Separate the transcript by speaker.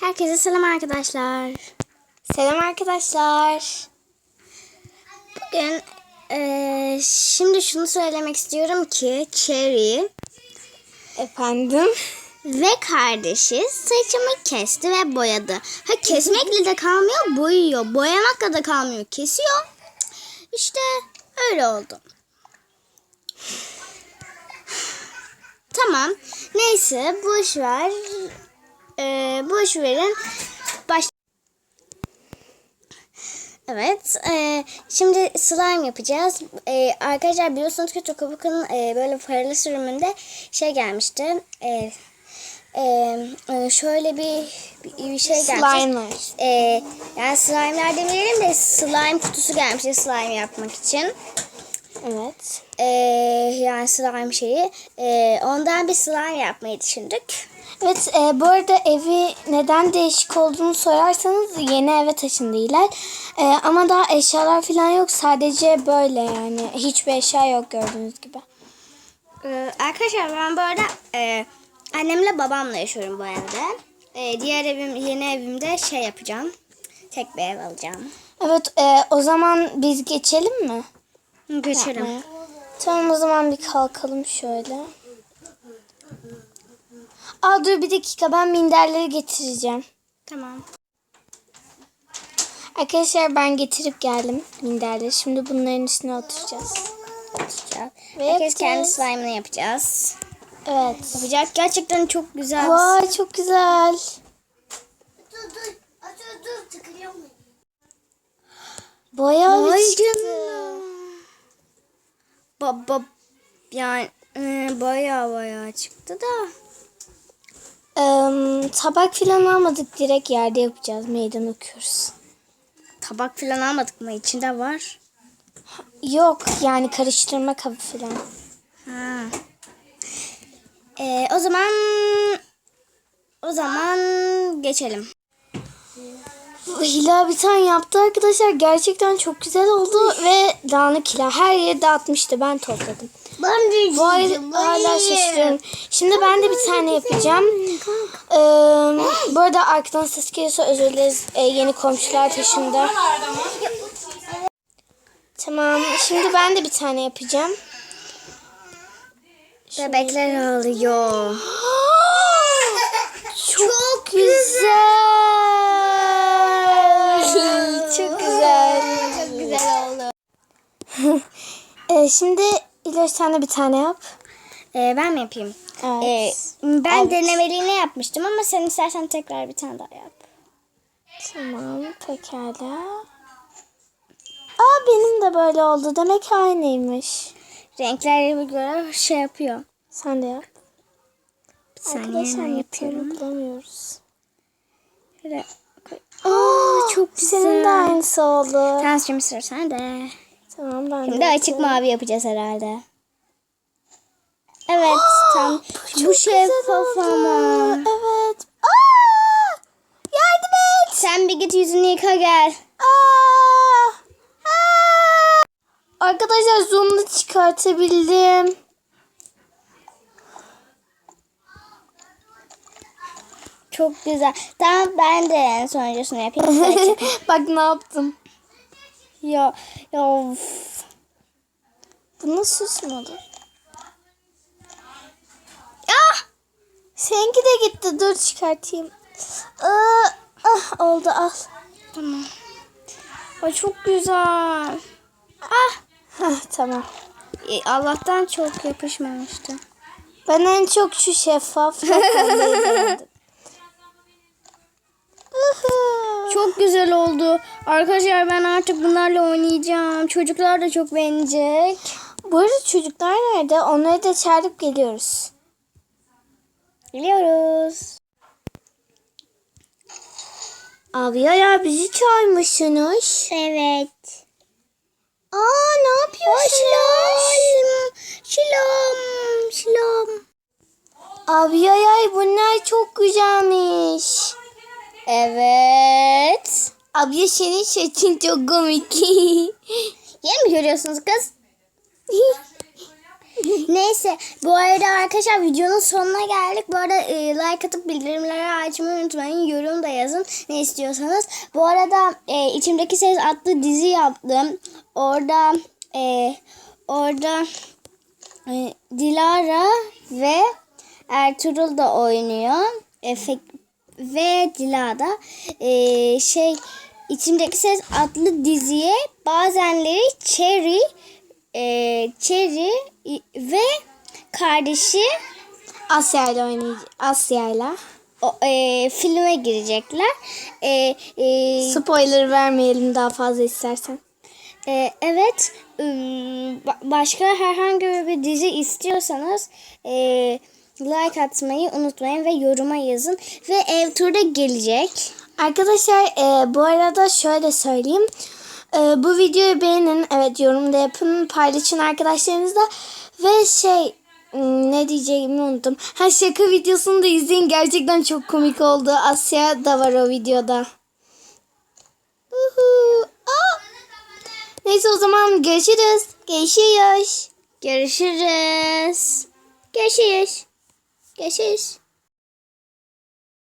Speaker 1: Herkese selam arkadaşlar.
Speaker 2: Selam arkadaşlar.
Speaker 1: Bugün eee, şimdi şunu söylemek istiyorum ki Cherry
Speaker 2: Efendim?
Speaker 1: ve kardeşi saçımı kesti ve boyadı. Ha kesmekle de kalmıyor, boyuyor. Boyamakla da kalmıyor, kesiyor. İşte öyle oldu. Tamam. Neyse boş ver. Ee, boş verin. Baş Evet. e, şimdi slime yapacağız. E, arkadaşlar biliyorsunuz ki Tokabuk'un e, böyle paralı sürümünde şey gelmişti. E, e, e, şöyle bir, bir, şey gelmişti.
Speaker 2: Slimer.
Speaker 1: E, yani slime'ler demeyelim de slime kutusu gelmişti slime yapmak için.
Speaker 2: Evet.
Speaker 1: E, yani slime şeyi. E, ondan bir slime yapmayı düşündük.
Speaker 2: Evet e, bu arada evi neden değişik olduğunu sorarsanız yeni eve taşındılar. E, ama daha eşyalar falan yok. Sadece böyle yani. Hiçbir eşya yok gördüğünüz gibi.
Speaker 1: Ee, arkadaşlar ben bu arada e, annemle babamla yaşıyorum bu evde. E, diğer evim yeni evimde şey yapacağım. Tek bir ev alacağım.
Speaker 2: Evet e, o zaman biz geçelim mi? Yapmaya. Tamam o zaman bir kalkalım şöyle. Aa dur bir dakika ben minderleri getireceğim.
Speaker 1: Tamam.
Speaker 2: Arkadaşlar ben getirip geldim minderleri. Şimdi bunların üstüne oturacağız.
Speaker 1: Yapacağız.
Speaker 2: Ve
Speaker 1: Herkes kendi
Speaker 2: yapacağız.
Speaker 1: slime'ını yapacağız.
Speaker 2: Evet.
Speaker 1: Yapacak. Gerçekten çok güzel.
Speaker 2: Vay çok güzel.
Speaker 1: Dur dur. Dur dur. Tıkırıyor mu?
Speaker 2: Bayağı
Speaker 1: Vay
Speaker 2: bir çıktı.
Speaker 1: Baba yani e, baya baya çıktı da.
Speaker 2: Tabak falan almadık. Direkt yerde yapacağız. Meydan okuyoruz.
Speaker 1: Tabak falan almadık mı? İçinde var.
Speaker 2: Yok yani karıştırma kabı falan.
Speaker 1: Ha. Ee, o zaman o zaman geçelim.
Speaker 2: Hila bir tane yaptı arkadaşlar. Gerçekten çok güzel oldu ve dağınık hila. Her yere dağıtmıştı. Ben topladım.
Speaker 1: Ben de
Speaker 2: Vay hala şaşırıyorum. Şimdi ben de bir tane yapacağım. Ee, bu arada arkadan ses geliyorsa özür dileriz. Ee, yeni komşular taşındı. Tamam. Şimdi ben de bir tane yapacağım.
Speaker 1: Bebekler ağlıyor.
Speaker 2: Çok güzel. Çok güzel.
Speaker 1: Çok güzel oldu.
Speaker 2: Ee, şimdi İloş sen de bir tane yap.
Speaker 1: Ee, ben mi yapayım?
Speaker 2: Evet.
Speaker 1: Ee, ben
Speaker 2: Evet.
Speaker 1: denemeliğine yapmıştım ama sen istersen tekrar bir tane daha yap.
Speaker 2: Tamam pekala. Aa benim de böyle oldu. Demek aynıymış.
Speaker 1: Renklerine göre şey yapıyor.
Speaker 2: Sen de yap.
Speaker 1: Bir saniye
Speaker 2: Arkadaşlar yapıyorum. Bulamıyoruz.
Speaker 1: Şöyle
Speaker 2: Aa
Speaker 1: çok güzel.
Speaker 2: Senin de aynısı oldu.
Speaker 1: Şimdi sıra sende.
Speaker 2: Tamam ben
Speaker 1: Şimdi
Speaker 2: de
Speaker 1: açık
Speaker 2: yapıyorum.
Speaker 1: mavi yapacağız herhalde. Evet tam bu şeffaf ama.
Speaker 2: Evet. Aa! Yardım et.
Speaker 1: Sen bir git yüzünü yıka gel.
Speaker 2: Aa! Aa! Arkadaşlar zoom'u çıkartabildim.
Speaker 1: Çok güzel. Tamam ben de en sonuncusunu yapayım.
Speaker 2: Bak ne yaptım.
Speaker 1: Ya, ya of.
Speaker 2: Bu nasıl olur?
Speaker 1: Ah!
Speaker 2: Seninki de gitti. Dur çıkartayım. Aa, ah oldu al.
Speaker 1: Tamam. Ay çok güzel. Ah!
Speaker 2: Hah, tamam.
Speaker 1: E, Allah'tan çok yapışmamıştı.
Speaker 2: Ben en çok şu şeffaf.
Speaker 1: Çok güzel oldu. Arkadaşlar ben artık bunlarla oynayacağım. Çocuklar da çok beğenecek.
Speaker 2: Bu arada çocuklar nerede? Onları da çağırıp geliyoruz.
Speaker 1: Biliyoruz.
Speaker 2: Abi ya bizi çağırmışsınız.
Speaker 1: Evet.
Speaker 2: Aa ne yapıyorsunuz?
Speaker 1: Şilom. Şilom.
Speaker 2: Abi ya ya bunlar çok güzelmiş.
Speaker 1: Evet.
Speaker 2: Abi senin saçın çok komik.
Speaker 1: Yeni mi görüyorsunuz kız? Neyse bu arada arkadaşlar videonun sonuna geldik. Bu arada e, like atıp bildirimleri açmayı unutmayın. Yorum da yazın ne istiyorsanız. Bu arada e, içimdeki ses adlı dizi yaptım. Orada e, orada e, Dilara ve Ertuğrul da oynuyor. Efe, ve Dila da e, şey içimdeki ses adlı diziye bazenleri Cherry e, Cherry ve kardeşi
Speaker 2: Asya ile oynayacak. Asya ile.
Speaker 1: o, e, filme girecekler. E, e,
Speaker 2: Spoiler vermeyelim daha fazla istersen.
Speaker 1: e, evet ba- başka herhangi bir dizi istiyorsanız e, like atmayı unutmayın ve yoruma yazın. Ve ev turda gelecek.
Speaker 2: Arkadaşlar e, bu arada şöyle söyleyeyim. E, bu videoyu beğenin. Evet yorumda yapın. Paylaşın arkadaşlarınızla. Ve şey hmm, ne diyeceğimi unuttum. Ha şaka videosunu da izleyin. Gerçekten çok komik oldu. Asya da var o videoda. Neyse o zaman görüşürüz. Görüşürüz.
Speaker 1: Görüşürüz. Görüşürüz. Görüşürüz.